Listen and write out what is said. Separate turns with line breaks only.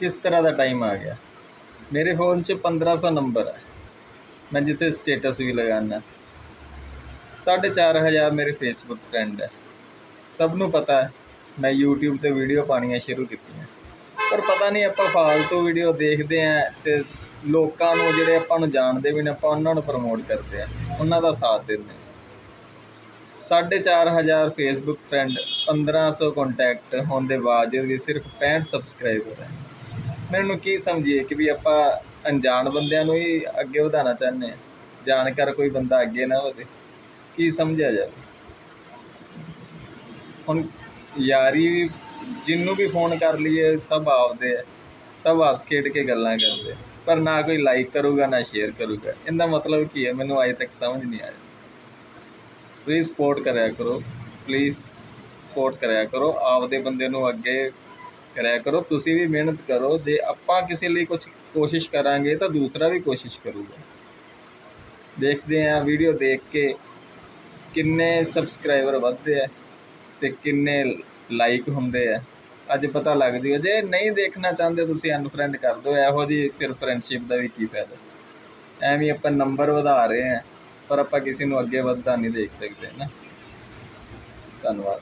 ਕਿਸ ਤਰ੍ਹਾਂ ਦਾ ਟਾਈਮ ਆ ਗਿਆ? ਮੇਰੇ ਫੋਨ 'ਚ 1500 ਨੰਬਰ ਹੈ ਮੈਂ ਜਿੱਥੇ ਸਟੇਟਸ ਵੀ ਲਗਾਉਣਾ ਸਾਢੇ ਚਾਰ ਹਜ਼ਾਰ ਮੇਰੇ ਫੇਸਬੁੱਕ ਫਰੈਂਡ ਹੈ ਸਭ ਨੂੰ ਪਤਾ ਹੈ, ਮੈਂ YouTube ਤੇ ਵੀਡੀਓ ਪਾਉਣੀਆਂ ਸ਼ੁਰੂ ਕੀਤੀਆਂ। ਪਰ ਪਤਾ ਨਹੀਂ ਆਪਾਂ ਫਾਲਤੂ ਵੀਡੀਓ ਦੇਖਦੇ ਆਂ ਤੇ ਲੋਕਾਂ ਨੂੰ ਜਿਹੜੇ ਆਪਾਂ ਨੂੰ ਜਾਣਦੇ ਵੀ ਨੇ, ਆਪਾਂ ਉਹਨਾਂ ਨੂੰ ਪ੍ਰਮੋਟ ਕਰਦੇ ਆ। ਉਹਨਾਂ ਦਾ ਸਾਥ ਦਿੰਦੇ ਹਾਂ ਸਾਢੇ ਚਾਰ ਹਜ਼ਾਰ ਫੇਸਬੁੱਕ ਫਰੈਂਡ 1500 ਕੰਟੈਕਟ ਹੋਣ ਦੇ ਬਾਵਜੂਦ ਵੀ ਸਿਰਫ 65 ਸਬਸਕ੍ਰਾਈਬਰ ਹੈ ਮੈਨੂੰ ਕੀ ਸਮਝੀਏ ਕਿ ਵੀ ਆਪਾਂ ਅਣਜਾਣ ਬੰਦਿਆਂ ਨੂੰ ਹੀ ਅੱਗੇ ਵਧਾਉਣਾ ਚਾਹੁੰਦੇ ਹਾਂ? ਜਾਣਕਾਰ ਕੋਈ ਬੰਦਾ ਅੱਗੇ ਨਾ ਵਧੇ। ਕੀ ਸਮਝਿਆ ਜਾਵੇ? ਹੁਣ ਯਾਰੀ ਵੀ ਜਿੰਨੂੰ ਵੀ ਫੋਨ ਕਰ ਲਈਏ, ਸਭ ਆਪਦੇ ਆ। ਸਭ ਹੱਸ ਖੇਡ ਕੇ ਗੱਲਾਂ ਕਰਦੇ ਪਰ ਨਾ ਕੋਈ ਲਾਈਕ ਕਰੂਗਾ, ਨਾ ਸ਼ੇਅਰ ਕਰੂਗਾ। ਇਹਦਾ ਮਤਲਬ ਕੀ ਹੈ? ਮੈਨੂੰ ਅਜੇ ਤੱਕ ਸਮਝ ਨਹੀਂ ਆਇਆ ਪਲੀਜ਼ ਸਪੋਰਟ ਕਰਿਆ ਕਰੋ। ਪਲੀਜ਼ ਸਪੋਰਟ ਕਰਿਆ ਕਰੋ। ਆਪਦੇ ਬੰਦੇ ਨੂੰ ਅੱਗੇ ਕਰਿਆ ਕਰੋ, ਤੁਸੀਂ ਵੀ ਮਿਹਨਤ ਕਰੋ, ਜੇ ਆਪਾਂ ਕਿਸੇ ਲਈ ਕੁਝ ਕੋਸ਼ਿਸ਼ ਕਰਾਂਗੇ ਤਾਂ ਦੂਸਰਾ ਵੀ ਕੋਸ਼ਿਸ਼ ਕਰੂਗਾ। ਦੇਖਦੇ ਆਂ ਵੀਡੀਓ ਦੇਖ ਕੇ ਕਿੰਨੇ ਸਬਸਕ੍ਰਾਈਬਰ ਵੱਧਦੇ ਆ ਤੇ ਕਿੰਨੇ ਲਾਈਕ ਹੁੰਦੇ ਆ। ਅੱਜ ਪਤਾ ਲੱਗ ਜੂਗਾ, ਜੇ ਨਹੀਂ ਦੇਖਣਾ ਚਾਹੁੰਦੇ ਤੁਸੀਂ ਅਨਫਰੈਂਡ ਕਰ ਦਿਓ, ਇਹੋ ਜੀ ਫਿਰ ਫਰੈਂਡਸ਼ਿਪ ਦਾ ਵੀ ਕੀ ਫਾਇਦਾ। ਐਵੇਂ ਆਪਾਂ ਨੰਬਰ ਵਧਾ ਰਹੇ ਆ ਪਰ ਆਪਾਂ ਕਿਸੇ ਨੂੰ ਅੱਗੇ ਵੱਧਦਾ ਨਹੀਂ ਦੇਖ ਸਕਦੇ ਨਾ। ਧੰਨਵਾਦ।